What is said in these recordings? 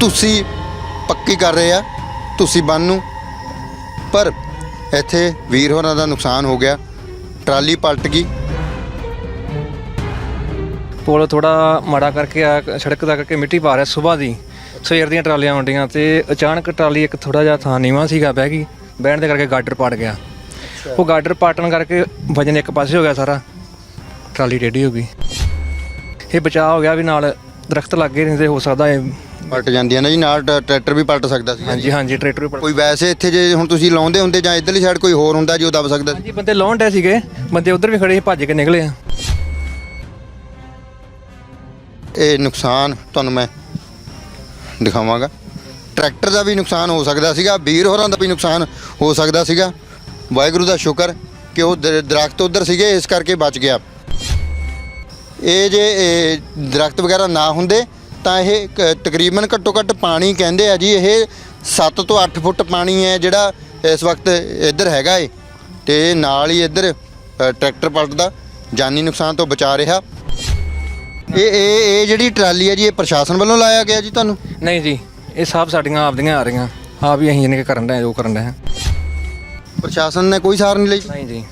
ਤੁਸੀਂ ਪੱਕੀ ਕਰ ਰਹੇ ਆ, ਤੁਸੀਂ ਬੰਨ ਨੂੰ। ਪਰ ਇੱਥੇ ਵੀਰ ਹੋਰਾਂ ਦਾ ਨੁਕਸਾਨ ਹੋ ਗਿਆ, ਟਰਾਲੀ ਪਲਟ ਗਈ। ਪੁਲ ਥੋੜਾ ਮਾੜਾ ਕਰਕੇ ਆ, ਸੜਕ ਦਾ ਕਰਕੇ ਮਿੱਟੀ ਪਾ ਰਿਹਾ ਸਵੇਰ ਦੀ। ਸਵੇਰ ਦੀਆਂ ਟਰਾਲੀਆਂ ਆਉਂਦੀਆਂ ਤੇ ਅਚਾਨਕ ਟਰਾਲੀ ਇੱਕ ਥੋੜਾ ਜਿਹਾ ਥਾਂ ਨੀਵਾਂ ਸੀਗਾ, ਬਹਿ ਗਈ। ਬਹਿਣ ਦੇ ਕਰਕੇ ਗਾਡਰ ਪਾੜ ਗਿਆ। ਉਹ ਗਾਡਰ ਪਾਟਣ ਕਰਕੇ ਵਜਨ ਇੱਕ ਪਾਸੇ ਹੋ ਗਿਆ ਸਾਰਾ। ਟਰਾਲੀ ਟੇਢੀ ਹੋ ਗਈ। ਇਹ ਬਚਾਅ ਹੋ ਗਿਆ ਵੀ ਨਾਲ ਦਰਖਤ ਲੱਗੇ ਨਹੀਂ ਤੇ ਹੋ ਸਕਦਾ ਇਹ ਪਲਟ ਜਾਂਦੀਆਂ ਨੇ ਜੀ ਨਾਲ ਟ- ਟਰੈਕਟਰ ਵੀ ਪਲਟ ਸਕਦਾ ਸੀ। ਹਾਂਜੀ ਹਾਂਜੀ ਟਰੈਕਟਰ ਵੀ ਪਲਟ- ਕੋਈ ਵੈਸੇ ਇੱਥੇ ਜੇ ਹੁਣ ਤੁਸੀਂ ਲਾਉਂਦੇ ਹੁੰਦੇ ਜਾਂ ਇਧਰਲੀ ਸਾਈਡ ਕੋਈ ਹੋਰ ਹੁੰਦਾ ਜੋ ਦਬ ਸਕਦਾ ਸੀ? ਹਾਂਜੀ ਬੰਦੇ ਲਾਉਣ ਡੇ ਸੀਗੇ ਬੰਦੇ ਉਧਰ ਵੀ ਖੜੇ ਸੀ ਭੱਜ ਕੇ ਨਿਕਲੇ ਆ। ਇਹ ਨੁਕਸਾਨ ਤੁਹਾਨੂੰ ਮੈਂ ਦਿਖਾਵਾਂਗਾ। ਟਰੈਕਟਰ ਦਾ ਵੀ ਨੁਕਸਾਨ ਹੋ ਸਕਦਾ ਸੀਗਾ ਵੀਰ ਹੋਰਾਂ ਦਾ ਵੀ ਨੁਕਸਾਨ ਹੋ ਸਕਦਾ ਸੀਗਾ। ਵਾਹਿਗੁਰੂ ਦਾ ਸ਼ੁਕਰ ਕਿ ਉਹ ਦਰ- ਦਰਖਤ ਉਧਰ ਸੀਗੇ ਇਸ ਕਰਕੇ ਬਚ ਗਿਆ। ਇਹ ਜੇ ਇਹ ਦਰਖਤ ਵਗੈਰਾ ਨਾ ਹੁੰਦੇ ਤਾਂ ਇਹ ਕ- ਤਕਰੀਬਨ ਘੱਟੋ ਘੱਟ ਪਾਣੀ ਕਹਿੰਦੇ ਆ ਜੀ ਇਹ 7 ਤੋਂ 8 ਫੁੱਟ ਪਾਣੀ ਹੈ ਜਿਹੜਾ ਇਸ ਵਕਤ ਇੱਧਰ ਹੈਗਾ ਏ। ਤੇ ਨਾਲ ਹੀ ਇੱਧਰ ਅ, ਟਰੈਕਟਰ ਪਲਟਦਾ ਜਾਨੀ ਨੁਕਸਾਨ ਤੋਂ ਬਚਾ ਰਿਹਾ। ਇਹ ਇਹ ਇਹ ਜਿਹੜੀ ਟਰਾਲੀ ਹੈ ਜੀ ਇਹ ਪ੍ਰਸ਼ਾਸਨ ਵੱਲੋਂ ਲਾਇਆ ਗਿਆ ਜੀ ਤੁਹਾਨੂੰ? ਨਹੀਂ ਜੀ ਇਹ ਸਭ ਸਾਡੀਆਂ ਆਪਦੀਆਂ ਆ ਰਹੀਆਂ। ਆ ਵੀ ਅਸੀਂ ਜਿਹਨੇ ਕਰਨ ਡਏ ਜੋ ਕਰਨ ਹਾਂ ਪ੍ਰਸ਼ਾਸਨ ਨੇ ਕੋਈ ਸਾਰ ਨਹੀਂ ਲਈ ਨਹੀਂ ਜੀ।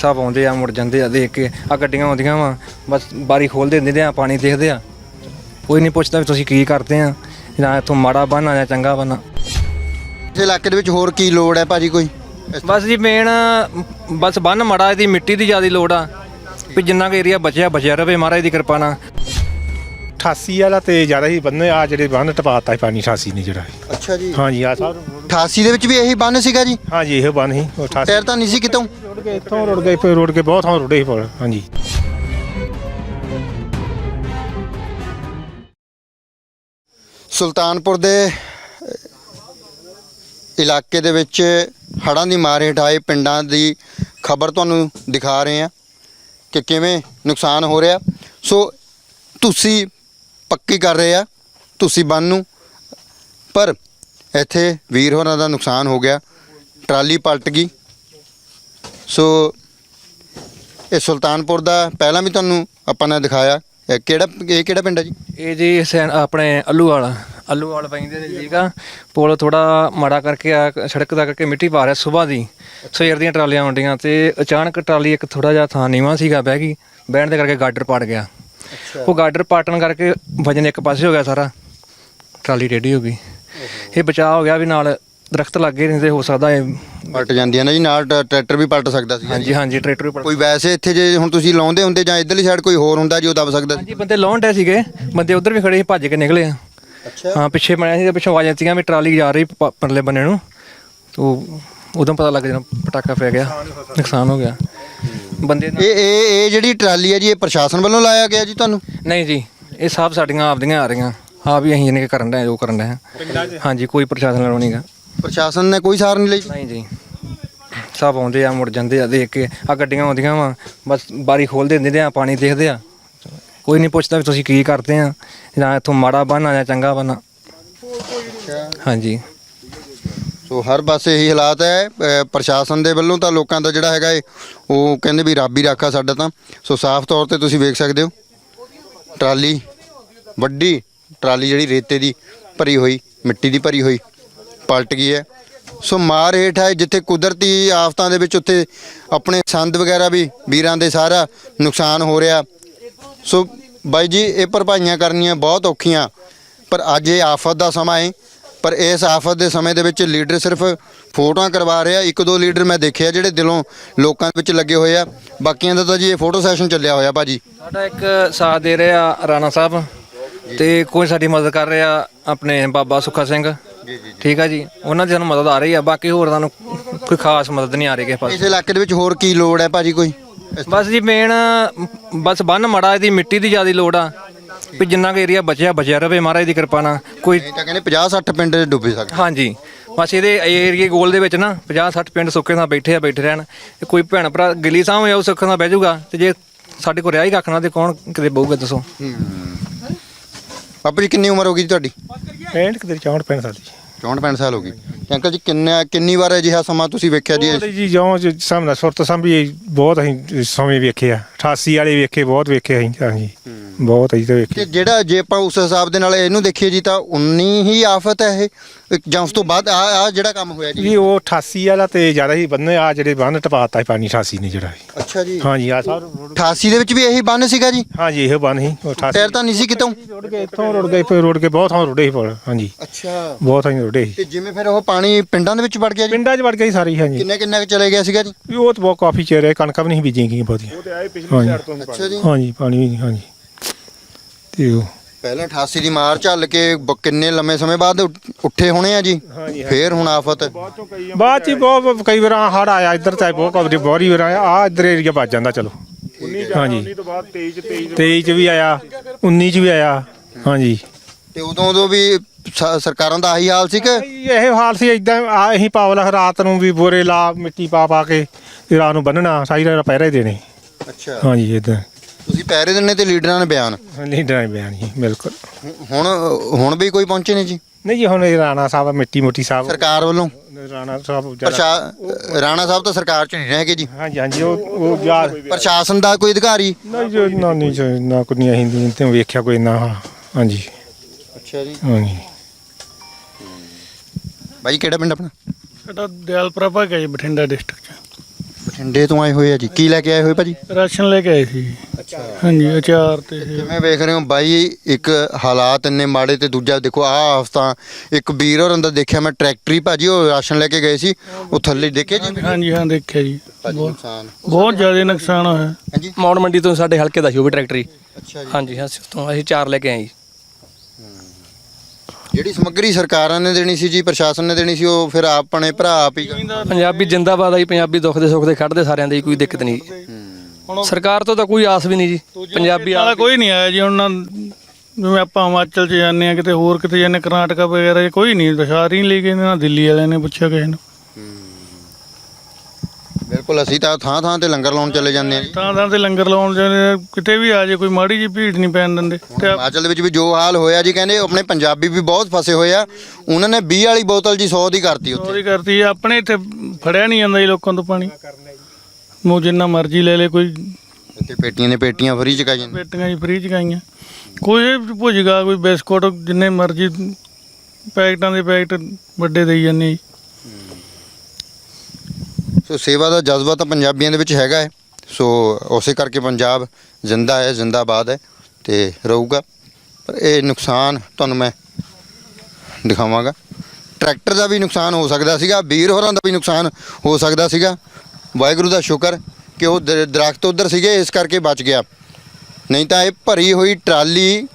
ਸਭ ਆਉਂਦੇ ਆ ਮੁੜ ਜਾਂਦੇ ਆ ਦੇਖ ਕੇ ਆ ਗੱਡੀਆਂ ਆਉਂਦੀਆਂ ਵਾ। ਬਸ ਬਾਰੀ ਖੋਲਦੇ ਦਿੰਦੇ ਆ ਪਾਣੀ ਦੇਖਦੇ ਆ। ਕੋਈ ਨਹੀਂ ਪੁੱਛਦਾ ਵੀ ਤੁਸੀਂ ਕੀ ਕਰਦੇ ਆ। ਜਾਂ ਇੱਥੋਂ ਮਾੜਾ ਬੰਨ ਆ ਜਾਂ ਚੰਗਾ ਬੰਨ ਆ। ਇਸ ਇਲਾਕੇ ਦੇ ਵਿੱਚ ਹੋਰ ਕੀ ਲੋੜ ਹੈ ਭਾਜੀ ਕੋਈ? ਬਸ ਜੀ ਮੇਨ ਬਸ ਬੰਨ ਮਾੜਾ ਇਹਦੀ ਮਿੱਟੀ ਦੀ ਜ਼ਿਆਦਾ ਲੋੜ ਆ। ਵੀ ਜਿੰਨਾ ਕੁ ਏਰੀਆ ਬਚਿਆ ਬਚਿਆ ਰਵੇ ਮਹਾਰਾਜ ਦੀ ਕਿਰਪਾ ਨਾਲ। 88 ਵਾਲਾ ਤੇ ਜ਼ਿਆਦਾ ਹੀ ਬੰਨੇ ਆ ਜਿਹੜੇ ਬੰਨ ਟਪਾਤਾ ਸੀ ਪਾਣੀ 88 ਨੇ ਜਿਹੜਾ ਅੱਛਾ ਜੀ। ਹਾਂਜੀ ਆ ਸਭ। 88 ਦੇ ਵਿੱਚ ਵੀ ਇਹੀ ਬੰਨ ਸੀਗਾ ਜੀ? ਹਾਂਜੀ ਇਹ ਬੰਨ ਸੀ ਉਹ 88 ਟਾਇਰ ਤਾਂ ਨਹੀਂ ਸੀ ਕਿਤੋਂ? ਰੁੜ ਗਏ ਇੱਥੋਂ ਰੁੜ ਗਏ ਫਿਰ ਰੁੜ ਕੇ ਬਹੁਤ ਥਾਂ ਰੁੜੇ ਸੀ ਪੁਲ ਹਾਂਜੀ। ਸੁਲਤਾਨਪੁਰ ਦੇ ਇਲਾਕੇ ਦੇ ਵਿੱਚ ਹੜ੍ਹਾਂ ਦੀ ਮਾਰ ਹੇਠ ਆਏ ਪਿੰਡਾਂ ਦੀ ਖਬਰ ਤੁਹਾਨੂੰ ਦਿਖਾ ਰਹੇ ਹਾਂ ਕਿ ਕਿਵੇਂ ਨੁਕਸਾਨ ਹੋ ਰਿਹਾ। ਸੋ ਤੁਸੀਂ ਪੱਕੀ ਕਰ ਰਹੇ ਆ, ਤੁਸੀਂ ਬੰਨ ਨੂੰ। ਪਰ ਇੱਥੇ ਵੀਰ ਹੋਰਾਂ ਦਾ ਨੁਕਸਾਨ ਹੋ ਗਿਆ, ਟਰਾਲੀ ਪਲਟ ਗਈ। ਸੋ ਇਹ ਸੁਲਤਾਨਪੁਰ ਦਾ ਪਹਿਲਾਂ ਵੀ ਤੁਹਾਨੂੰ ਆਪਾਂ ਨੇ ਦਿਖਾਇਆ, ਇਹ ਕਿਹੜਾ ਇਹ ਕਿਹੜਾ ਪਿੰਡ ਹੈ ਜੀ? ਇਹ ਜੀ ਸੈਨ- ਆਪਣੇ ਅੱਲੂ ਵਾਲਾ। ਅੱਲੂ ਵਾਲਾ ਪੈਂਦੇ ਨੇ ਜੀਗਾ ਪੁਲ ਥੋੜਾ ਮਾੜਾ ਕਰਕੇ ਆ ਸੜਕ ਦਾ ਕਰਕੇ ਮਿੱਟੀ ਪਾ ਰਿਹਾ ਸਵੇਰ ਦੀ। ਸਵੇਰ ਦੀਆਂ ਟਰਾਲੀਆਂ ਆਉਂਦੀਆਂ ਤੇ ਅਚਾਨਕ ਟਰਾਲੀ ਇੱਕ ਥੋੜਾ ਜਿਹਾ ਥਾਂ ਨੀਵਾਂ ਸੀਗਾ ਬਹਿ ਗਈ। ਬਹਿਣ ਦੇ ਕਰਕੇ ਗਾਡਰ ਪਾੜ ਗਿਆ। ਉਹ ਗਾਡਰ ਪਾਟਣ ਕਰਕੇ ਵਜਨ ਇੱਕ ਪਾਸੇ ਹੋ ਗਿਆ ਸਾਰਾ। ਟਰਾਲੀ ਟੇਢੀ ਹੋ ਗਈ। ਇਹ ਬਚਾਅ ਹੋ ਗਿਆ ਵੀ ਨਾਲ ਦਰਖਤ ਲੱਗੇ ਨਹੀਂ ਤੇ ਹੋ ਸਕਦਾ ਇਹ। ਪਲਟ ਜਾਂਦੀਆਂ ਨੇ ਜੀ ਨਾਲ ਟਰੈਕਟਰ ਵੀ ਪਲਟ ਸਕਦਾ ਸੀ ਹਾਂਜੀ ਹਾਂਜੀ ਟਰੈਕਟਰ ਵੀ ਪਲਟ- ਕੋਈ ਵੈਸੇ ਇੱਥੇ ਜੇ ਹੁਣ ਤੁਸੀਂ ਲਾਉਂਦੇ ਹੁੰਦੇ ਜਾਂ ਇਧਰਲੀ ਸਾਈਡ ਕੋਈ ਹੋਰ ਹੁੰਦਾ ਜੋ ਦਬ ਸਕਦਾ ਸੀ? ਹਾਂਜੀ ਬੰਦੇ ਲਾਉਣ ਡੇ ਸੀਗੇ। ਬੰਦੇ ਉਧਰ ਵੀ ਖੜੇ ਸੀ ਭੱਜ ਕੇ ਨਿਕਲੇ ਆ। ਹਾਂ ਪਿੱਛੇ ਬਣਿਆ ਸੀ ਤੇ ਪਿੱਛੋਂ ਆਵਾਜ਼ਾਂ ਸੀਗੀਆਂ ਵੀ ਟਰਾਲੀ ਜਾ ਰਹੀ ਪ- ਪਰਲੇ ਬੰਨੇ ਨੂੰ। ਤੋ ਉਦੋਂ ਪਤਾ ਲੱਗ ਜਾਣਾ ਪਟਾਕਾ ਪੈ ਗਿਆ ਨੁਕਸਾਨ ਹੋ ਗਿਆ। ਬੰਦੇ ਨਾਲ- ਇਹ ਇਹ ਇਹ ਜਿਹੜੀ ਟਰਾਲੀ ਹੈ ਜੀ ਇਹ ਪ੍ਰਸ਼ਾਸਨ ਵੱਲੋਂ ਲਾਇਆ ਗਿਆ ਜੀ ਤੁਹਾਨੂੰ? ਨਹੀਂ ਜੀ ਇਹ ਸਭ ਸਾਡੀਆਂ ਆਪਦੀਆਂ ਆ ਰਹੀਆਂ। ਆ ਵੀ ਅਸੀਂ ਜਿਹਨੇ ਕਰਨ ਡਏ ਜੋ ਕਰਨ ਹਾਂ। ਹਾਂਜੀ ਕੋਈ ਪ੍ਰਸ਼ਾਸਨ ਵੱਲੋਂ ਨਹੀਂਗਾ ਪ੍ਰਸ਼ਾਸਨ ਨੇ ਕੋਈ ਸਾਰ ਨਹੀਂ ਲਈ? ਨਹੀਂ ਜੀ। ਸਭ ਆਉਂਦੇ ਆ ਮੁੜ ਜਾਂਦੇ ਆ ਦੇਖ ਕੇ। ਆ ਗੱਡੀਆਂ ਆਉਂਦੀਆਂ ਵਾ ਬਸ ਬਾਰੀ ਖੋਲਦੇ ਦਿੰਦੇ ਆ ਪਾਣੀ ਦੇਖਦੇ ਆ। ਕੋਈ ਨਹੀਂ ਪੁੱਛਦਾ ਵੀ ਤੁਸੀਂ ਕੀ ਕਰਦੇ ਆ। ਜਾਂ ਇੱਥੋਂ ਮਾੜਾ ਬਣਨਾ ਜਾਂ ਚੰਗਾ ਬਣਨਾ ਹਾਂਜੀ। ਸੋ ਹਰ ਪਾਸੇ ਇਹੀ ਹਾਲਾਤ ਹੈ। ਅ, ਪ੍ਰਸ਼ਾਸਨ ਦੇ ਵੱਲੋਂ ਤਾਂ ਲੋਕਾਂ ਦਾ ਜਿਹੜਾ ਹੈਗਾ ਏ ਉਹ ਕਹਿੰਦੇ ਵੀ ਰੱਬ ਹੀ ਰਾਖਾ ਸਾਡਾ ਤਾਂ। ਸੋ ਸਾਫ਼ ਤੌਰ ਤੇ ਤੁਸੀਂ ਵੇਖ ਸਕਦੇ ਹੋ। ਟਰਾਲੀ ਵੱਡੀ ਟਰਾਲੀ ਜਿਹੜੀ ਰੇਤੇ ਦੀ ਭਰੀ ਹੋਈ ਮਿੱਟੀ ਦੀ ਭਰੀ ਹੋਈ ਪਲਟ ਗਈ ਹੈ। ਸੋ ਮਾਰ ਹੇਠ ਹੈ ਜਿੱਥੇ ਕੁਦਰਤੀ ਆਫਤਾਂ ਦੇ ਵਿੱਚ ਉੱਥੇ ਆਪਣੇ ਸੰਦ ਵਗੈਰਾ ਵੀ ਵੀਰਾਂ ਦੇ ਸਾਰਾ ਨੁਕਸਾਨ ਹੋ ਰਿਹਾ। ਸੋ ਬਾਈ ਜੀ ਇਹ ਭਰਪਾਈਆਂ ਕਰਨੀਆਂ ਬਹੁਤ ਔਖੀਆਂ ਪਰ ਅੱਜ ਇਹ ਆਫਤ ਦਾ ਸਮਾਂ ਹੈ ਪਰ ਇਸ ਆਫਤ ਦੇ ਸਮੇਂ ਦੇ ਵਿੱਚ ਲੀਡਰ ਸਿਰਫ ਫੋਟੋਆਂ ਕਰਵਾ ਰਿਹਾ ਇੱਕ ਦੋ ਲੀਡਰ ਮੈਂ ਦੇਖਿਆ ਜਿਹੜੇ ਦਿਲੋਂ ਲੋਕਾਂ ਵਿੱਚ ਲੱਗੇ ਹੋਏ ਆ। ਬਾਕੀਆਂ ਦਾ ਤਾਂ ਜੀ ਇਹ ਫੋਟੋ ਸੈਸ਼ਨ ਚੱਲਿਆ ਹੋਇਆ ਭਾਜੀ। ਸਾਡਾ ਇੱਕ ਸਾਥ ਦੇ ਰਿਹਾ ਰਾਣਾ ਸਾਹਿਬ ਤੇ ਕੋਈ ਸਾਡੀ ਮਦਦ ਕਰ ਰਿਹਾ ਆਪਣੇ ਬਾਬਾ ਸੁੱਖਾ ਸਿੰਘ। ਠੀਕ ਆ ਜੀ ਉਹਨਾਂ ਦੀ ਸਾਨੂੰ ਮਦਦ ਆ ਰਹੀ ਆ ਬਾਕੀ ਹੋਰ ਸਾਨੂੰ ਕੋਈ ਖਾਸ ਮਦਦ ਨਹੀਂ ਆ ਰਹੀ ਕਿਸੇ ਇਸ ਪਾਸੇ ਇਲਾਕੇ ਦੇ ਵਿੱਚ ਹੋਰ ਕੀ ਲੋੜ ਹੈ ਭਾਜੀ ਕੋਈ? ਬਸ ਜੀ ਮੇਨ ਬਸ ਬੰਨ ਮੜਾ ਇਹਦੀ ਮਿੱਟੀ ਦੀ ਜ਼ਿਆਦਾ ਲੋੜ ਆ। ਵੀ ਜਿੰਨਾ ਕੁ ਏਰੀਆ ਬਚਿਆ ਬਚਿਆ ਰਵੇ ਮਹਾਰਾਜ ਦੀ ਕਿਰਪਾ ਨਾਲ। ਕੋਈ ਇਹ ਤਾਂ ਕਹਿੰਦੇ 50 60 ਪਿੰਡ ਡੁੱਬੇ ਸਕਦੇ ਹਾਂਜੀ। ਬਸ ਇਹਦੇ ਏਰੀਏ ਗੋਲ ਦੇ ਵਿੱਚ ਨਾ 50 60 ਪਿੰਡ ਸੁੱਕੇ ਨਾਲ ਬੈਠੇ ਆ ਬੈਠੇ ਰਹਿਣ। ਤੇ ਕੋਈ ਭੈਣ ਭਰਾ ਗਿਲੀ ਸਾਹਮਣੇ ਉਹ ਸੁੱਕੇ ਨਾਲ ਬਹਿ ਜਾਊਗਾ। ਤੇ ਜੇ ਸਾਡੇ ਕੋਲ ਰਿਹਾ ਹੀ ਰੱਖਣਾ ਤੇ ਕੌਣ ਕਿਤੇ ਬਹੂਗਾ ਦੱਸੋ। ਬਾਪੂ ਜੀ ਕਿੰਨੀ ਉਮਰ ਹੋ ਗਈ ਜੀ ਤੁਹਾਡੀ? 65 ਕਿਤੇ 64 ਪੈਣ ਸਾਡੀ 64 65 ਸਾਲ ਹੋ ਗਈ। ਤੇ ਅੰਕਲ ਜੀ ਕਿੰਨਾ ਕਿੰਨੀ ਵਾਰ ਅਜਿਹਾ ਸਮਾਂ ਤੁਸੀਂ ਵੇਖਿਆ ਜੀ? ਬਹੁਤ ਜੀ ਜਿਉਂ ਸਾਹਮਣਾ ਸੁਰਤ ਸੰਭੀ ਬਹੁਤ ਅਸੀਂ ਸਮੇਂ ਵੇਖੇ ਆ 88 ਵਾਲੇ ਵੇਖੇ ਬਹੁਤ ਵੇਖੇ ਅਸੀਂ ਹਾਂਜੀ। ਬਹੁਤ ਅਸੀਂ ਤਾਂ ਤੇ ਵੇਖੇ ਜਿਹੜਾ ਜੇ ਆਪਾਂ ਉਸ ਹਿਸਾਬ ਦੇ ਨਾਲ ਇਹਨੂੰ ਦੇਖੀਏ ਜੀ ਤਾਂ 19 ਹੀ ਆਫਤ ਹੈ ਇਹ? ਇੱਕ ਜਾਂ ਉਸ ਤੋਂ ਬਾਅਦ ਆ ਆ ਜਿਹੜਾ ਕੰਮ ਹੋਇਆ ਜੀ? ਜੀ ਉਹ 88 ਵਾਲਾ ਤੇ ਜ਼ਿਆਦਾ ਹੀ ਬੰਨੇ ਆ ਜਿਹੜੇ ਬੰਨ ਟਪਾਤਾ ਸੀ ਪਾਣੀ 88 ਨੇ ਜਿਹੜਾ ਅੱਛਾ ਜੀ। ਹਾਂਜੀ ਆ ਸਭ 88 ਦੇ ਵਿੱਚ ਵੀ ਇਹੀ ਬੰਨ ਸੀਗਾ ਜੀ? ਹਾਂਜੀ ਇਹ ਬੰਨ ਸੀ 88 ਟਾਇਰ ਤਾਂ ਨਹੀਂ ਸੀ ਕਿਤੋਂ? ਰੁੜ ਗਏ ਇੱਥੋਂ ਰੁੜ ਗਏ ਫਿਰ ਰੁੜ ਕੇ ਬਹੁਤ ਥਾਂ ਰੁੜੇ ਸੀ ਪੁਲ ਹਾਂਜੀ। ਅੱਛਾ। ਬਹੁਤ ਥਾਂ ਰੁੜੇ ਸੀ। ਤੇ ਜਿਵੇਂ ਫਿਰ ਉਹ ਪਾਣੀ ਪਿੰਡਾਂ ਦੇ ਵਿੱਚ ਵੜ ਗਿਆ ਜੀ? ਪਿੰਡਾਂ 'ਚ ਵੜ ਗਈ ਸਾਰੀ ਹਾਂਜੀ। ਕਿੰਨੇ ਕਿੰਨੇ ਕੁ ਚਲੇ ਗਿਆ ਸੀਗਾ ਜੀ? ਵੀ ਉਹ ਤਾਂ ਬਹੁਤ ਕਾਫੀ ਚਿਰ ਹੈ ਕਣਕਾਂ ਵੀ ਨਹੀਂ ਬੀਜੀਆਂ ਗਈਆਂ ਬਹੁਤੀਆਂ। ਉਹ ਤੇ ਆਏ ਪਿਛਲੀ ਅੱਛਾ ਜੀ। ਹਾਂਜੀ ਪਾਣੀ ਵੀ ਨਹੀਂ ਹਾਂਜੀ। ਤੇ ਉਹ ਪਹਿਲਾਂ 88 ਦੀ ਮਾਰ ਝੱਲ ਕੇ ਬ- ਕਿੰਨੇ ਲੰਮੇ ਸਮੇਂ ਬਾਅਦ ਉੱਠ- ਉੱਠੇ ਹੋਣੇ ਆ ਜੀ। ਹਾਂਜੀ, ਫੇਰ ਹੁਣ ਆਫਤ। ਬਾਅਦ ਚ ਹੀ ਬਹੁਤ ਕਈ ਵਾਰ ਹੜ ਆਇਆ ਇੱਧਰ ਤਾਂ ਬਹੁਤ ਕਵਰੀ ਬੋਰੀ ਵਾਰ ਆਇਆ। ਆ ਇੱਧਰ ਏਰੀਆ ਬਚ ਜਾਂਦਾ ਚਲੋ। ਹਾਂਜੀ। ਤੋਂ ਬਾਅਦ 23 23 23 ਚ ਵੀ ਆਇਆ 19 ਚ ਵੀ ਆਇਆ। ਹਾਂਜੀ। ਤੇ ਉਦੋਂ ਉਦੋਂ ਵੀ ਸ- ਸਰਕਾਰਾਂ ਦਾ ਆਹੀ ਹਾਲ ਸੀ ਕਿ? ਇਹ ਹਾਲ ਸੀ ਇਦਾਂ ਆ ਅਸੀਂ ਪਾਵਲਾ ਰਾਤ ਨੂੰ ਵੀ ਬੋਰੇ ਲਾ ਮਿੱਟੀ ਪਾ ਪਾ ਕੇ ਤੇ ਰਾਤ ਨੂੰ ਬੰਨਣਾ ਸਾਰੀ ਰਾਤ ਪਹਿਰੇ ਦੇਣੇ। ਅੱਛਾ। ਹਾਂਜੀ ਇਦਾਂ ਤੁਸੀਂ ਪੈਰੇ ਦਿੰਨੇ ਤੇ ਲੀਡਰਾਂ ਨੇ ਬਿਆਨ। ਲੀਡਰਾਂ ਨੇ ਬਿਆਨ ਜੀ ਬਿਲਕੁਲ। ਹੁਣ ਹੁਣ ਵੀ ਕੋਈ ਪਹੁੰਚੇ ਨਹੀਂ ਜੀ? ਨਹੀਂ ਜੀ ਹੁਣ ਇਹ ਰਾਣਾ ਸਾਹਿਬ ਮਿੱਟੀ ਮੋਟੀ ਸਾਹਿਬ। ਸਰਕਾਰ ਵੱਲੋਂ? ਰਾਣਾ ਸਾਹਿਬ ਜ਼ਿਆਦਾ- ਪ੍ਰਸ਼ਾ ਰਾਣਾ ਸਾਹਿਬ ਤਾਂ ਸਰਕਾਰ ਚ ਨਹੀਂ ਹੈਗੇ ਜੀ। ਹਾਂਜੀ ਹਾਂਜੀ ਉਹ ਉਹ ਜਾ ਪ੍ਰਸ਼ਾਸਨ ਦਾ ਕੋਈ ਅਧਿਕਾਰੀ? ਨਹੀਂ ਜੋ ਨਾ ਨਹੀਂ ਜੋ ਨਾ ਕੋਈ ਨਹੀਂ ਅਸੀਂ ਤੇ ਵੇਖਿਆ ਕੋਈ ਨਾ। ਹਾਂਜੀ। ਅੱਛਾ ਜੀ। ਹਾਂਜੀ। ਬਾਈ ਕਿਹੜਾ ਪਿੰਡ ਆਪਣਾ? ਸਾਡਾ ਦਿਆਲਪੁਰਾ ਭਾਗ ਹੈ ਜੀ ਬਠਿੰਡਾ ਡਿਸਟ੍ਰਿਕਟ ਚ। ਬਠਿੰਡੇ ਤੋਂ ਆਏ ਹੋਏ ਆ ਜੀ। ਕੀ ਲੈ ਕੇ ਆਏ ਹੋਏ ਭਾਜੀ? ਰਾਸ਼ਨ ਲੈ ਕੇ ਆਏ ਸੀ। ਅੱਛਾ। ਹਾਂਜੀ ਅਚਾਰ ਤੇ। ਕਿਵੇਂ ਵੇਖ ਰਹੇ ਹੋ ਬਾਈ ਇੱਕ ਹਾਲਾਤ ਇੰਨੇ ਮਾੜੇ ਤੇ ਦੂਜਾ ਦੇਖੋ ਆਹ ਹਫਤਾ ਇੱਕ ਵੀਰ ਹੋਰਾਂ ਦਾ ਦੇਖਿਆ ਮੈਂ ਟਰੈਕਟਰੀ ਭਾਜੀ ਉਹ ਰਾਸ਼ਨ ਲੈ ਕੇ ਗਏ ਸੀ। ਉਹ ਥੱਲੇ ਦੇਖੇ ਜੀ ਹਾਂਜੀ ਹਾਂ ਦੇਖਿਆ ਜੀ। ਭਾਜੀ ਬਹੁਤ ਨੁਕਸਾਨ। ਬਹੁਤ ਜ਼ਿਆਦਾ ਨੁਕਸਾਨ ਹੋਇਆ। ਹਾਂਜੀ? ਮੌੜ ਮੰਡੀ ਤੋਂ ਸਾਡੇ ਹਲਕੇ ਦਾ ਸੀ ਉਹ ਵੀ ਟਰੈਕਟਰੀ ਅੱਛਾ ਜੀ। ਹਾਂਜੀ ਅਸੀਂ ਉੱਥੋਂ ਅਸੀਂ ਚਾਰ ਲੈ ਕੇ ਆਏ ਜੀ। ਜਿਹੜੀ ਸਮੱਗਰੀ ਸਰਕਾਰਾਂ ਨੇ ਦੇਣੀ ਸੀ ਜੀ ਪ੍ਰਸ਼ਾਸਨ ਨੇ ਦੇਣੀ ਸੀ ਉਹ ਫਿਰ ਆਪਣੇ ਭਰਾ ਆਪ ਹੀ ਪੰਜਾਬੀ ਜਿੰਦਾਬਾਦ ਆਈ ਪੰਜਾਬੀ ਦੁੱਖ ਦੇ ਸੁੱਖ ਦੇ ਖੜਦੇ ਸਾਰਿਆਂ ਦੀ ਕੋਈ ਦਿੱਕਤ ਨਹੀਂ। ਸਰਕਾਰ ਤੋਂ ਤਾਂ ਕੋਈ ਆਸ ਵੀ ਨਹੀਂ ਜੀ ਪੰਜਾਬੀ ਵਾਲਾ ਕੋਈ ਨਹੀਂ ਆਇਆ ਜੀ ਉਹਨਾਂ ਜਿਵੇਂ ਆਪਾਂ ਹਿਮਾਚਲ ਚ ਜਾਂਦੇ ਆ ਕਿਤੇ ਹੋਰ ਕਿਤੇ ਜਾਂਦੇ ਕਰਨਾਟਕਾ ਵਗੈਰਾ 'ਚ ਕੋਈ ਨਹੀਂ ਦਸ਼ਾਰ ਹੀ ਨਹੀਂ ਲੈ ਕੇ ਨਾ ਦਿੱਲੀ ਵਾਲਿਆਂ ਨੇ ਪੁੱਛਿਆ ਕਿਸੇ ਨੂੰ। ਬਿਲਕੁਲ ਅਸੀਂ ਤਾਂ ਥਾਂ ਥਾਂ ਤੇ ਲੰਗਰ ਲਾਉਣ ਚਲੇ ਜਾਂਦੇ ਆ ਜੀ। ਤਾਂ ਤਾਂ ਤੇ ਲੰਗਰ ਲਾਉਣ ਜਾਂਦੇ ਆ, ਕਿਤੇ ਵੀ ਆ ਜੇ ਕੋਈ ਮਾੜੀ ਜੀ ਭੀੜ ਨਹੀਂ ਪੈਣ ਦਿੰਦੇ। ਤੇ ਹਿਮਾਚਲ ਦੇ ਵਿੱਚ ਵੀ ਜੋ ਹਾਲ ਹੋਇਆ ਜੀ ਕਹਿੰਦੇ ਆਪਣੇ ਪੰਜਾਬੀ ਵੀ ਬਹੁਤ ਫਸੇ ਹੋਏ ਆ। ਉਹਨਾਂ ਨੇ 20 ਵਾਲੀ ਬੋਤਲ ਜੀ 100 ਦੀ ਕਰਤੀ ਉੱਥੇ। ਚੋਰੀ ਕਰਤੀ ਆ, ਆਪਣੇ ਇੱਥੇ ਫੜਿਆ ਨਹੀਂ ਜਾਂਦਾ ਜੀ ਲੋਕਾਂ ਤੋਂ ਪਾਣੀ। ਮੋ ਜਿੰਨਾ ਮਰਜ਼ੀ ਲੈ ਲੇ ਕੋਈ ਇੱਥੇ ਪੇਟੀਆਂ ਨੇ ਪੇਟੀਆਂ ਫਰੀ ਚਕਾਈ ਜਾਂਦੇ ਪੇਟੀਆਂ ਜੀ ਫ੍ਰੀ ਚ ਗਾਈਆਂ ਕੋਈ ਭੁਜਗਾ ਕੋਈ ਬਿਸਕੁਟ ਜਿੰਨੇ ਮਰਜ਼ੀ ਪੈਕਟਾਂ ਦੇ ਪੈਕਟ ਵੱਡੇ ਦੇਈ ਜਾਂਦੇ ਜੀ। ਸੋ ਸੇਵਾ ਦਾ ਜਜ਼ਬਾ ਤਾਂ ਪੰਜਾਬੀਆਂ ਦੇ ਵਿੱਚ ਹੈਗਾ ਹੈ। ਸੋ ਉਸੇ ਕਰਕੇ ਪੰਜਾਬ ਜ਼ਿੰਦਾ ਹੈ, ਜ਼ਿੰਦਾਬਾਦ ਹੈ ਤੇ ਰਹੂਗਾ। ਪਰ ਇਹ ਨੁਕਸਾਨ ਤੁਹਾਨੂੰ ਮੈਂ ਦਿਖਾਵਾਂਗਾ। ਟਰੈਕਟਰ ਦਾ ਵੀ ਨੁਕਸਾਨ ਹੋ ਸਕਦਾ ਸੀਗਾ, ਵੀਰ ਹੋਰਾਂ ਦਾ ਵੀ ਨੁਕਸਾਨ ਹੋ ਸਕਦਾ ਸੀਗਾ। ਵਾਹਿਗੁਰੂ ਦਾ ਸ਼ੁਕਰ ਕਿ ਉਹ ਦਰ- ਦਰਖਤ ਉਧਰ ਸੀਗੇ, ਇਸ ਕਰਕੇ ਬਚ ਗਿਆ। ਨਹੀਂ ਤਾਂ ਇਹ ਭਰੀ ਹੋਈ ਟਰਾਲੀ,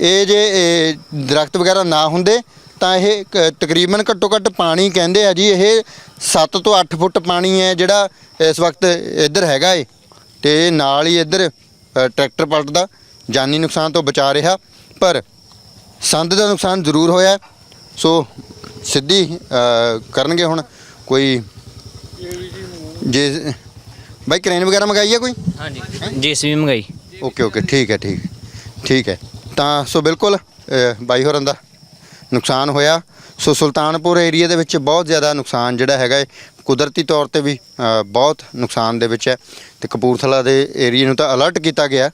ਇਹ ਜੇ, ਇਹ ਦਰਖਤ ਵਗੈਰਾ ਨਾ ਹੁੰਦੇ ਤਾਂ ਇਹ ਕ- ਤਕਰੀਬਨ ਘੱਟੋ ਘੱਟ ਪਾਣੀ ਕਹਿੰਦੇ ਆ ਜੀ ਇਹ 7 ਤੋਂ 8 ਫੁੱਟ ਪਾਣੀ ਹੈ ਜਿਹੜਾ ਇਸ ਵਕਤ ਇੱਧਰ ਹੈਗਾ ਏ। ਤੇ ਨਾਲ ਹੀ ਇੱਧਰ ਅ, ਟਰੈਕਟਰ ਪਲਟਦਾ ਜਾਨੀ ਨੁਕਸਾਨ ਤੋਂ ਬਚਾ ਰਿਹਾ ਪਰ ਸੰਦ ਦਾ ਨੁਕਸਾਨ ਜ਼ਰੂਰ ਹੋਇਆ। ਸੋ ਸਿੱਧੀ ਅ, ਕਰਨਗੇ ਹੁਣ ਕੋਈ ਜੇ ਬਾਈ ਕ੍ਰੇਨ ਵਗੈਰਾ ਮੰਗਾਈ ਹੈ ਕੋਈ? ਹਾਂਜੀ ਜੀਸੀਬੀ ਮੰਗਾਈ। ਓਕੇ ਓਕੇ ਠੀਕ ਹੈ ਠੀਕ ਠੀਕ ਹੈ। ਤਾਂ ਸੋ ਬਿਲਕੁਲ ਅ, ਬਾਈ ਹੋਰਾਂ ਦਾ ਨੁਕਸਾਨ ਹੋਇਆ। ਸੋ ਸੁਲਤਾਨਪੁਰ ਏਰੀਆ ਦੇ ਵਿੱਚ ਬਹੁਤ ਜ਼ਿਆਦਾ ਨੁਕਸਾਨ ਜਿਹੜਾ ਹੈਗਾ ਹੈ ਕੁਦਰਤੀ ਤੌਰ ਤੇ ਵੀ ਬਹੁਤ ਨੁਕਸਾਨ ਦੇ ਵਿੱਚ ਹੈ। ਤੇ ਕਪੂਰਥਲਾ ਦੇ ਏਰੀਆ ਨੂੰ ਤਾਂ ਅਲਰਟ ਕੀਤਾ ਗਿਆ।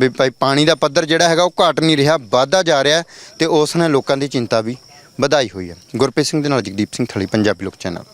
ਵੀ ਭਾਈ ਪਾਣੀ ਦਾ ਪੱਧਰ ਜਿਹੜਾ ਹੈਗਾ ਉਹ ਘਟ ਨਹੀਂ ਰਿਹਾ, ਵਾਧਾ ਜਾ ਰਿਹਾ ਹੈ ਤੇ ਉਸ ਨੇ ਲੋਕਾਂ ਦੀ ਚਿੰਤਾ ਵੀ ਵਧਾਈ ਹੋਈ ਹੈ। ਗੁਰਪ੍ਰੀਤ ਸਿੰਘ ਦੇ ਨਾਲ ਜਗਦੀਪ ਸਿੰਘ ਥਲੀ, ਪੰਜਾਬੀ ਲੋਕ ਚੈਨਲ।